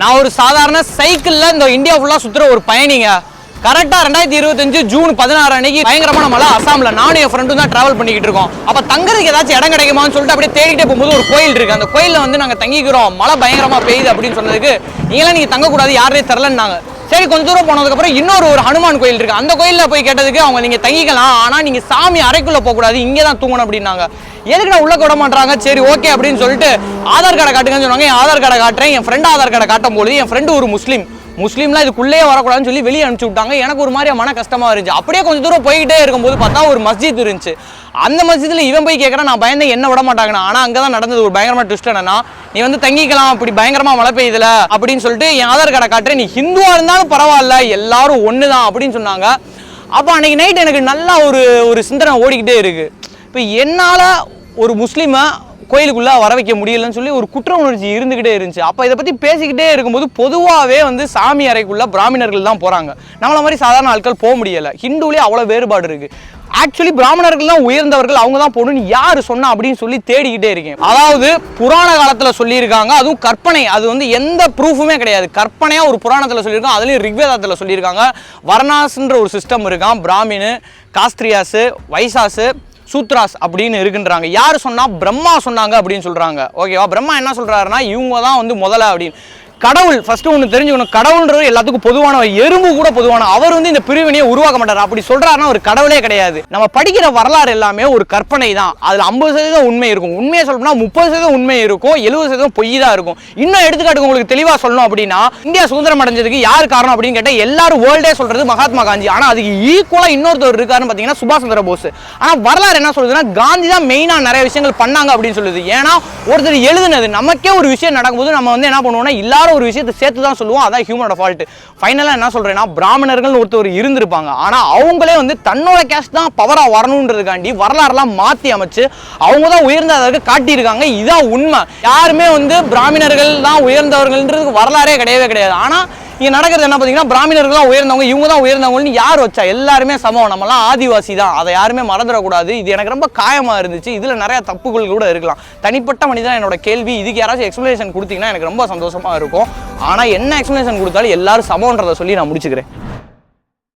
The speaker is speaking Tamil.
நான் ஒரு சாதாரண சைக்கிளில் இந்த இந்தியா ஃபுல்லாக சுற்றுற ஒரு பயணிங்க. கரெக்டாக ரெண்டாயிரத்தி இருபத்தஞ்சு ஜூன் பதினாறு அன்னைக்கு பயங்கரமான மழை. அசாமில் நானும் என் ஃப்ரெண்டும் தான் ட்ராவல் பண்ணிக்கிட்டு இருக்கோம். அப்போ தங்குறதுக்கு ஏதாச்சும் இடம் கிடைக்குமான்னு சொல்லிட்டு அப்படியே தேடிட்டே போகும்போது ஒரு கோயில் இருக்கு. அந்த கோயிலில் வந்து நாங்கள் தங்கிக்கிறோம். மழை பயங்கரமாக பெய்யுது அப்படின்னு சொன்னதுக்கு நீங்களாம் நீங்கள் தங்கக்கூடாது யாரே தரலன்னாங்க. சரி கொஞ்ச தூரம் போனதுக்கப்புறம் இன்னொரு ஒரு ஹனுமான் கோயில் இருக்கு. அந்த கோயிலில் போய் கேட்டதுக்கு அவங்க நீங்கள் தங்கிக்கலாம். ஆனால் நீங்கள் சாமி அறைக்குள்ளே போகக்கூடாது இங்கே தான் தூங்கணும் அப்படின்னாங்க. எதுக்கு நான் உள்ள விட மாட்டாங்க சரி ஓகே அப்படின்னு சொல்லிட்டு ஆதார் கார்டை காட்டுங்கன்னு சொன்னாங்க. என் ஆதார் கார்டை காட்டுறேன். என் ஃப்ரெண்ட் ஆதார் கார்டை காட்டும் பொழுது என் ஃப்ரெண்டு ஒரு முஸ்லீம். முஸ்லீம்லாம் இதுக்குள்ளேயே வரக்கூடாதுன்னு சொல்லி வெளியே அனுப்பிச்சு விட்டாங்க. எனக்கு ஒரு மாதிரி மன கஷ்டமாக இருந்துச்சு. அப்படியே கொஞ்சம் தூரம் போய்கிட்டே இருக்கும்போது பார்த்தா ஒரு மஸ்ஜித் இருந்துச்சு. அந்த மஸ்ஜிதில் இவன் போய் கேட்குறான் நான் பயந்து என்ன விட மாட்டாங்கண்ணா ஆனால் அங்கே தான் நடந்தது ஒரு பயங்கரமான ட்விஸ்ட் என்னன்னா நீ வந்து தங்கிக்கலாம் அப்படி பயங்கரமாக மழை பெய்யுதுல அப்படின்னு சொல்லிட்டு என் ஆதார் கார்டை காட்டுறேன். நீ ஹிந்துவாக இருந்தாலும் பரவாயில்ல எல்லாரும் ஒன்று தான் அப்படின்னு சொன்னாங்க. அப்போ அன்றைக்கி நைட் எனக்கு நல்லா ஒரு ஒரு சிந்தனை ஓடிக்கிட்டே இருக்குது இப்போ என்னால் ஒரு முஸ்லீமை கோயிலுக்குள்ளே வர வைக்க முடியலன்னு சொல்லி ஒரு குற்ற உணர்ச்சி இருந்துக்கிட்டே இருந்துச்சு. அப்போ இதை பற்றி பேசிக்கிட்டே இருக்கும்போது பொதுவாகவே வந்து சாமி அறைக்குள்ளே பிராமணர்கள் தான் போகிறாங்க நம்மள மாதிரி சாதாரண ஆட்கள் போக முடியலை. ஹிந்துலேயே அவ்வளோ வேறுபாடு இருக்குது ஆக்சுவலி பிராமணர்கள் தான் உயர்ந்தவர்கள் அவங்க தான் போகணும்னு யார் சொன்னா அப்படின்னு சொல்லி தேடிக்கிட்டே இருக்கேன். அதாவது புராண காலத்தில் சொல்லியிருக்காங்க அதுவும் கற்பனை. அது வந்து எந்த ப்ரூஃபுமே கிடையாது. கற்பனையாக ஒரு புராணத்தில் சொல்லியிருக்காங்க அதுலேயும் ரிக்வேதத்தில் சொல்லியிருக்காங்க. வர்ணாஸ்ன்ற ஒரு சிஸ்டம் இருக்கான் பிராமினு காஸ்திரியாஸு வைசாஸு சூத்ராஸ் அப்படின்னு இருக்குன்றாங்க. யார் சொன்னால் பிரம்மா சொன்னாங்க அப்படின்னு சொல்கிறாங்க ஓகேவா பிரம்மா என்ன சொல்கிறாருன்னா இவங்க தான் வந்து முதல்ல அப்படின்னு. கடவுள் ஃபர்ஸ்ட் ஒன்று தெரிஞ்சுக்கணும். கடவுள்ன்றது எல்லாத்துக்கும் பொதுவான எறும்பு கூட பொதுவான. அவர் வந்து இந்த பிரிவினையை உருவாக்க மாட்டார். அப்படி சொல்றாருன்னா ஒரு கடவுளே கிடையாது. நம்ம படிக்கிற வரலாறு எல்லாமே ஒரு கற்பனை தான். அதுல ஐம்பது சதவீதம் உண்மை இருக்கும். உண்மையை சொல்லணும்னா முப்பது சதவீதம் உண்மை இருக்கும். எழுபது சதவீதம் பொய் தான் இருக்கும். இன்னும் எடுத்துக்காட்டுக்கு உங்களுக்கு தெளிவாக சொல்லணும் அப்படின்னா இந்தியா சுதந்திரம் அடைஞ்சதுக்கு யார் காரணம் அப்படின்னு கேட்டால் எல்லாரும் வேர்ல்டே சொல்றது மகாத்மா காந்தி. ஆனால் அதுக்கு ஈக்குவலாக இன்னொருத்தர் இருக்காருன்னு பார்த்தீங்கன்னா சுபாஷ் சந்திர போஸ். ஆனால் வரலாறு என்ன சொல்லுதுன்னா காந்தி தான் மெயினாக நிறைய விஷயங்கள் பண்ணாங்க அப்படின்னு சொல்லுது. ஏன்னா ஒருத்தர் எழுதுனது நமக்கே ஒரு விஷயம் நடக்கும்போது நம்ம வந்து என்ன பண்ணுவோம்னா எல்லாரும் ஒரு விஷயத்தை சேர்த்து தான் சொல்லுவோம். அதான் ஹியூமனோட ஃபால்ட் ஃபைனலாக என்ன சொல்கிறேன்னா பிராமணர்கள் ஒருத்தர் இருந்திருப்பாங்க. ஆனால் அவங்களே வந்து தன்னோட கேஸ்ட் தான் பவராக வரணுன்றதுக்காண்டி வரலாறுலாம் மாற்றி அமைச்சு அவங்க தான் உயர்ந்ததாக காட்டியிருக்காங்க. இதான் உண்மை. யாருமே வந்து பிராமணர்கள் தான் உயர்ந்தவர்கள்ன்றது வரலாறே கிடையவே கிடையாது. ஆனால் இங்கே நடக்கிறது என்ன பார்த்தீங்கன்னா பிராமணர்கள் தான் உயர்ந்தவங்க இவங்க தான் உயர்ந்தவங்கன்னு யார் வச்சா? எல்லாருமே சமம். நம்மலாம் ஆதிவாசி தான். அதை யாருமே மறந்துடக்கூடாது. இது எனக்கு ரொம்ப காயமாக இருந்துச்சு. இதில் நிறைய தப்புகள் கூட இருக்கலாம். தனிப்பட்ட மனிதன் என்னோட கேள்வி. இதுக்கு யாராச்சும் எக்ஸ்ப்ளனேஷன் கொடுத்தீங்கன்னா எனக்கு ரொம்ப சந்தோஷமாக இருக்கும். ஆனால் என்ன எக்ஸ்ப்ளனேஷன் கொடுத்தாலும் எல்லாரும் சமன்றதை சொல்லி நான் முடிச்சுக்கிறேன்.